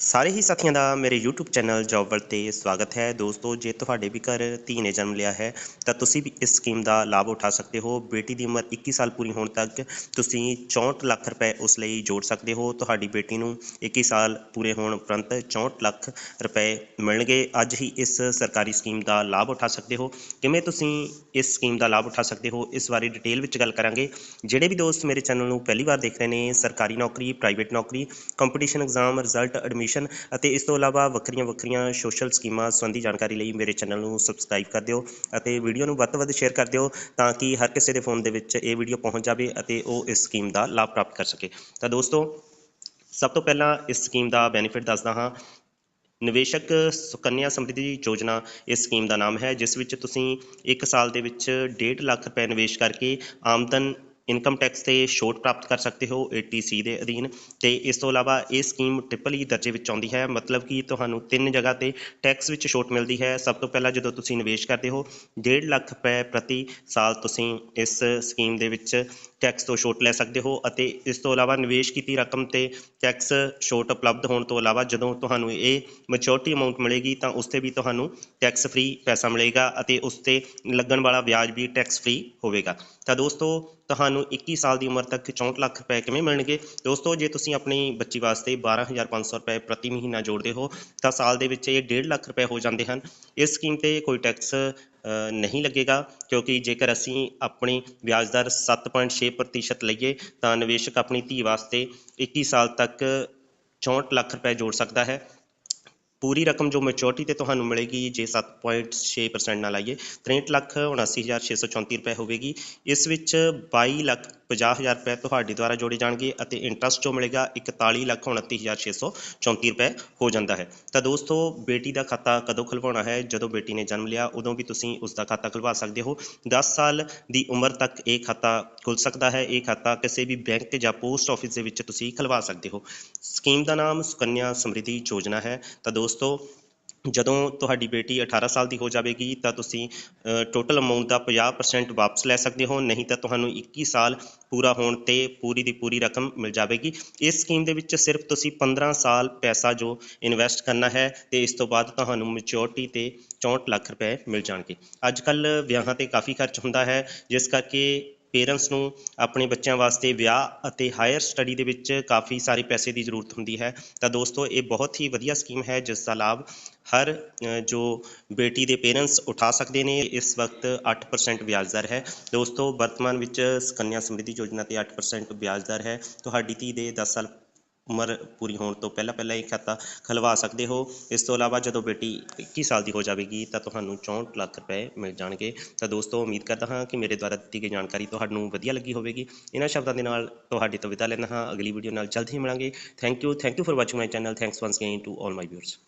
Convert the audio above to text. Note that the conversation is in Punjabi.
ਸਾਰੇ ਹੀ ਸਾਥੀਆਂ ਦਾ ਮੇਰੇ YouTube ਚੈਨਲ ਜੌਬ ਤੇ ਸਵਾਗਤ ਹੈ। ਦੋਸਤੋ, ਜੇ ਤੁਹਾਡੇ ਵੀ ਘਰ ਧੀ ਨੇ ਜਨਮ ਲਿਆ ਹੈ, ਤਾਂ ਤੁਸੀਂ ਵੀ ਇਸ ਸਕੀਮ ਦਾ ਲਾਭ ਉਠਾ ਸਕਦੇ ਹੋ। ਬੇਟੀ ਦੀ ਉਮਰ 21 ਸਾਲ ਪੂਰੀ ਹੋਣ ਤੱਕ ਤੁਸੀਂ 64 ਲੱਖ ਰੁਪਏ ਉਸ ਲਈ ਜੋੜ ਸਕਦੇ ਹੋ। ਤੁਹਾਡੀ ਬੇਟੀ ਨੂੰ 21 ਸਾਲ ਪੂਰੇ ਹੋਣ ਉਪਰੰਤ 64 ਲੱਖ ਰੁਪਏ ਮਿਲਣਗੇ। ਅੱਜ ਹੀ ਇਸ ਸਰਕਾਰੀ ਸਕੀਮ ਦਾ ਲਾਭ ਉਠਾ ਸਕਦੇ ਹੋ। ਕਿਵੇਂ ਤੁਸੀਂ ਇਸ ਸਕੀਮ ਦਾ ਲਾਭ ਉਠਾ ਸਕਦੇ ਹੋ? ਇਸ ਬਾਰੇ ਡਿਟੇਲ ਵਿੱਚ ਗੱਲ ਕਰਾਂਗੇ। ਜਿਹੜੇ ਵੀ ਦੋਸਤ ਮੇਰੇ ਚੈਨਲ ਨੂੰ ਪਹਿਲੀ ਵਾਰ ਦੇਖ ਰਹੇ ਨੇ, ਸਰਕਾਰੀ ਨੌਕਰੀ, ਪ੍ਰਾਈਵੇਟ ਨੌਕਰੀ, ਕੰਪੀਟੀਸ਼ਨ, ਐਗਜ਼ਾਮ, ਰਿਜ਼ਲਟ, ਐਡਮਿਸ਼ਨ ਅਤੇ ਇਸ ਤੋਂ ਇਲਾਵਾ ਵੱਖਰੀਆਂ ਵੱਖਰੀਆਂ ਸੋਸ਼ਲ ਸਕੀਮਾਂ ਸੰਬੰਧੀ ਜਾਣਕਾਰੀ ਲਈ ਮੇਰੇ ਚੈਨਲ ਨੂੰ ਸਬਸਕ੍ਰਾਈਬ ਕਰ ਦਿਓ ਅਤੇ ਵੀਡੀਓ ਨੂੰ ਵੱਧ ਤੋਂ ਵੱਧ ਸ਼ੇਅਰ ਕਰ ਦਿਓ ਤਾਂ ਕਿ ਹਰ ਕਿਸੇ ਦੇ ਫੋਨ ਦੇ ਵਿੱਚ ਇਹ ਵੀਡੀਓ ਪਹੁੰਚ ਜਾਵੇ ਅਤੇ ਉਹ ਇਸ ਸਕੀਮ ਦਾ ਲਾਭ ਪ੍ਰਾਪਤ ਕਰ ਸਕੇ। ਤਾਂ ਦੋਸਤੋ, ਸਭ ਤੋਂ ਪਹਿਲਾਂ ਇਸ ਸਕੀਮ ਦਾ ਬੈਨੀਫਿਟ ਦੱਸਦਾ ਹਾਂ। ਨਿਵੇਸ਼ਕ ਸੁਕੰਨਿਆ ਸਮਰਿੱਧੀ ਯੋਜਨਾ ਇਸ ਸਕੀਮ ਦਾ ਨਾਮ ਹੈ, ਜਿਸ ਵਿੱਚ ਤੁਸੀਂ 1 ਸਾਲ ਦੇ ਵਿੱਚ 1.5 ਲੱਖ ਰੁਪਏ ਨਿਵੇਸ਼ ਕਰਕੇ ਆਮਦਨ ਇਨਕਮ ਟੈਕਸ ਤੇ ਛੋਟ ਪ੍ਰਾਪਤ ਕਰ ਸਕਦੇ ਹੋ 80C ਦੇ ਅਧੀਨ। ਤੇ ਇਸ ਤੋਂ ਇਲਾਵਾ ਇਹ ਸਕੀਮ ਟ੍ਰਿਪਲ ਈ ਦਰਜੇ ਵਿੱਚ ਆਉਂਦੀ ਹੈ। ਮਤਲਬ ਕਿ ਤੁਹਾਨੂੰ ਤਿੰਨ ਜਗ੍ਹਾ ਤੇ ਟੈਕਸ ਵਿੱਚ ਛੋਟ ਮਿਲਦੀ ਹੈ। ਸਭ ਤੋਂ ਪਹਿਲਾਂ ਜਦੋਂ ਤੁਸੀਂ ਨਿਵੇਸ਼ ਕਰਦੇ ਹੋ 1.5 ਲੱਖ ਰੁਪਏ ਪ੍ਰਤੀ ਸਾਲ ਤੁਸੀਂ ਇਸ ਸਕੀਮ ਦੇ ਵਿੱਚ ਟੈਕਸ ਤੋਂ ਛੋਟ ਲੈ ਸਕਦੇ ਹੋ ਅਤੇ ਇਸ ਤੋਂ ਇਲਾਵਾ ਨਿਵੇਸ਼ ਕੀਤੀ ਰਕਮ ਤੇ ਟੈਕਸ ਛੋਟ ਉਪਲਬਧ ਹੋਣ ਤੋਂ ਇਲਾਵਾ ਜਦੋਂ ਤੁਹਾਨੂੰ ਇਹ ਮੈਚੁਰਿਟੀ ਅਮਾਉਂਟ ਮਿਲੇਗੀ ਤਾਂ ਉਸ ਤੇ ਵੀ ਤੁਹਾਨੂੰ ਟੈਕਸ ਫ੍ਰੀ ਪੈਸਾ ਮਿਲੇਗਾ ਅਤੇ ਉਸ ਤੇ ਲੱਗਣ ਵਾਲਾ ਵਿਆਜ ਵੀ ਟੈਕਸ ਫ੍ਰੀ ਹੋਵੇਗਾ। ਤਾਂ ਦੋਸਤੋ, ਤੁਹਾਨੂੰ 21 ਸਾਲ ਦੀ ਉਮਰ ਤੱਕ 64 ਲੱਖ ਰੁਪਏ ਕਿਵੇਂ ਮਿਲਣਗੇ? ਦੋਸਤੋ, ਜੇ ਤੁਸੀਂ ਆਪਣੀ ਬੱਚੀ ਵਾਸਤੇ 12500 ਰੁਪਏ ਪ੍ਰਤੀ ਮਹੀਨਾ ਜੋੜਦੇ ਹੋ, ਤਾਂ ਸਾਲ ਦੇ ਵਿੱਚ ਇਹ 1.5 ਲੱਖ ਰੁਪਏ ਹੋ ਜਾਂਦੇ ਹਨ। ਇਸ ਸਕੀਮ ਤੇ ਕੋਈ ਟੈਕਸ ਨਹੀਂ ਲੱਗੇਗਾ, ਕਿਉਂਕਿ ਜੇਕਰ ਅਸੀਂ ਆਪਣੀ ਵਿਆਜ ਦਰ 7.6% ਲਈਏ, ਤਾਂ ਨਿਵੇਸ਼ਕ ਆਪਣੀ ਧੀ ਵਾਸਤੇ 21 ਸਾਲ ਤੱਕ 64 ਲੱਖ ਰੁਪਏ ਜੋੜ ਸਕਦਾ ਹੈ। ਪੂਰੀ ਰਕਮ ਜੋ ਮੈਚੋਰਟੀ ਤੇ ਤੁਹਾਨੂੰ ਮਿਲੇਗੀ, ਜੇ 7.6% ਨਾਲ ਆਈਏ 63 ਲੱਖ 79634 ਰੁਪਏ ਹੋਵੇਗੀ। ਇਸ ਵਿੱਚ 22 ਲੱਖ 50000 ਰੁਪਏ ਤੁਹਾਡੇ ਦੁਆਰਾ ਜੋੜੇ ਜਾਣਗੇ ਅਤੇ ਇੰਟਰਸਟ ਜੋ ਮਿਲੇਗਾ 41 ਲੱਖ 29634 ਰੁਪਏ ਹੋ ਜਾਂਦਾ ਹੈ। ਤਾਂ ਦੋਸਤੋ, ਬੇਟੀ ਦਾ ਖਾਤਾ ਕਦੋਂ ਖੁਲਵਾਉਣਾ ਹੈ? ਜਦੋਂ ਬੇਟੀ ਨੇ ਜਨਮ ਲਿਆ, ਉਦੋਂ ਵੀ ਤੁਸੀਂ ਉਸ ਦਾ ਖਾਤਾ ਖੁਲਵਾ ਸਕਦੇ ਹੋ। 10 ਸਾਲ ਦੀ ਉਮਰ ਤੱਕ ਇਹ ਖਾਤਾ ਖੁੱਲ ਸਕਦਾ ਹੈ। ਇਹ ਖਾਤਾ ਕਿਸੇ ਵੀ ਬੈਂਕ ਜਾਂ ਪੋਸਟ ਆਫਿਸ ਦੇ ਵਿੱਚ ਤੁਸੀਂ ਖੁਲਵਾ ਸਕਦੇ ਹੋ। ਸਕੀਮ ਦਾ ਨਾਮ ਸੁਕੰਨਿਆ ਸਮਰਿੱਧੀ ਯੋਜਨਾ ਹੈ। ਤਾਂ ਦੋਸਤੋ ਜਦੋਂ ਤੁਹਾਡੀ ਬੇਟੀ 18 ਸਾਲ ਦੀ ਹੋ ਜਾਵੇਗੀ, ਤਾਂ ਤੁਸੀਂ ਟੋਟਲ ਅਮਾਉਂਟ ਦਾ 50% ਵਾਪਸ ਲੈ ਸਕਦੇ ਹੋ, ਨਹੀਂ ਤਾਂ ਤੁਹਾਨੂੰ 21 ਸਾਲ ਪੂਰਾ ਹੋਣ ਤੇ ਪੂਰੀ ਦੀ ਪੂਰੀ ਰਕਮ ਮਿਲ ਜਾਵੇਗੀ। ਇਸ ਸਕੀਮ ਦੇ ਵਿੱਚ ਸਿਰਫ ਤੁਸੀਂ 15 ਸਾਲ ਪੈਸਾ ਜੋ ਇਨਵੈਸਟ ਕਰਨਾ ਹੈ ਤੇ ਇਸ ਤੋਂ ਬਾਅਦ ਤੁਹਾਨੂੰ ਮੈਚੁਰਿਟੀ ਤੇ 64 ਲੱਖ ਰੁਪਏ ਮਿਲ ਜਾਣਗੇ। ਅੱਜ ਕੱਲ ਵਿਆਹਾਂ ਤੇ ਕਾਫੀ ਖਰਚ ਹੁੰਦਾ ਹੈ, ਜਿਸ ਕਰਕੇ ਪੇਰੈਂਟਸ ਨੂੰ ਆਪਣੇ ਬੱਚਿਆਂ ਵਾਸਤੇ ਵਿਆਹ ਅਤੇ ਹਾਇਰ ਸਟੱਡੀ ਦੇ ਵਿੱਚ ਕਾਫੀ ਸਾਰੇ ਪੈਸੇ ਦੀ ਜ਼ਰੂਰਤ ਹੁੰਦੀ ਹੈ। ਤਾਂ ਦੋਸਤੋ, ਇਹ ਬਹੁਤ ਹੀ ਵਧੀਆ ਸਕੀਮ ਹੈ, ਜਿਸ ਦਾ ਲਾਭ ਹਰ ਜੋ ਬੇਟੀ ਦੇ ਪੇਰੈਂਟਸ ਉਠਾ ਸਕਦੇ ਨੇ, ਇਸ ਵਕਤ 8% ਵਿਆਜ ਦਰ ਹੈ। ਦੋਸਤੋ, ਵਰਤਮਾਨ ਵਿੱਚ ਸੁਕੰਨਿਆ ਸਮਰਿੱਧੀ ਯੋਜਨਾ ਤੇ 8% ਵਿਆਜ ਦਰ ਹੈ। ਤੁਹਾਡੀ ਧੀ ਦੇ 10 ਸਾਲ ਉਮਰ ਪੂਰੀ ਹੋਣ ਤੋਂ ਪਹਿਲਾਂ ਪਹਿਲਾਂ ਇਹ ਖਾਤਾ ਖਲਵਾ ਸਕਦੇ ਹੋ। ਇਸ ਤੋਂ ਇਲਾਵਾ ਜਦੋਂ ਬੇਟੀ 21 ਸਾਲ ਦੀ ਹੋ ਜਾਵੇਗੀ ਤਾਂ ਤੁਹਾਨੂੰ 64 ਲੱਖ ਰੁਪਏ ਮਿਲ ਜਾਣਗੇ। ਤਾਂ ਦੋਸਤੋ, ਉਮੀਦ ਕਰਦਾ ਹਾਂ ਕਿ ਮੇਰੇ ਦੁਆਰਾ ਦਿੱਤੀ ਗਈ ਜਾਣਕਾਰੀ ਤੁਹਾਨੂੰ ਵਧੀਆ ਲੱਗੀ ਹੋਵੇਗੀ। ਇਹਨਾਂ ਸ਼ਬਦਾਂ ਦੇ ਨਾਲ ਤੁਹਾਡੇ ਤੋਂ ਵਿਦਾ ਲੈਂਦਾ ਹਾਂ। ਅਗਲੀ ਵੀਡੀਓ ਨਾਲ ਜਲਦ ਹੀ ਮਿਲਾਂਗੇ। Thank you thank you for watching my channel thanks once again to all my viewers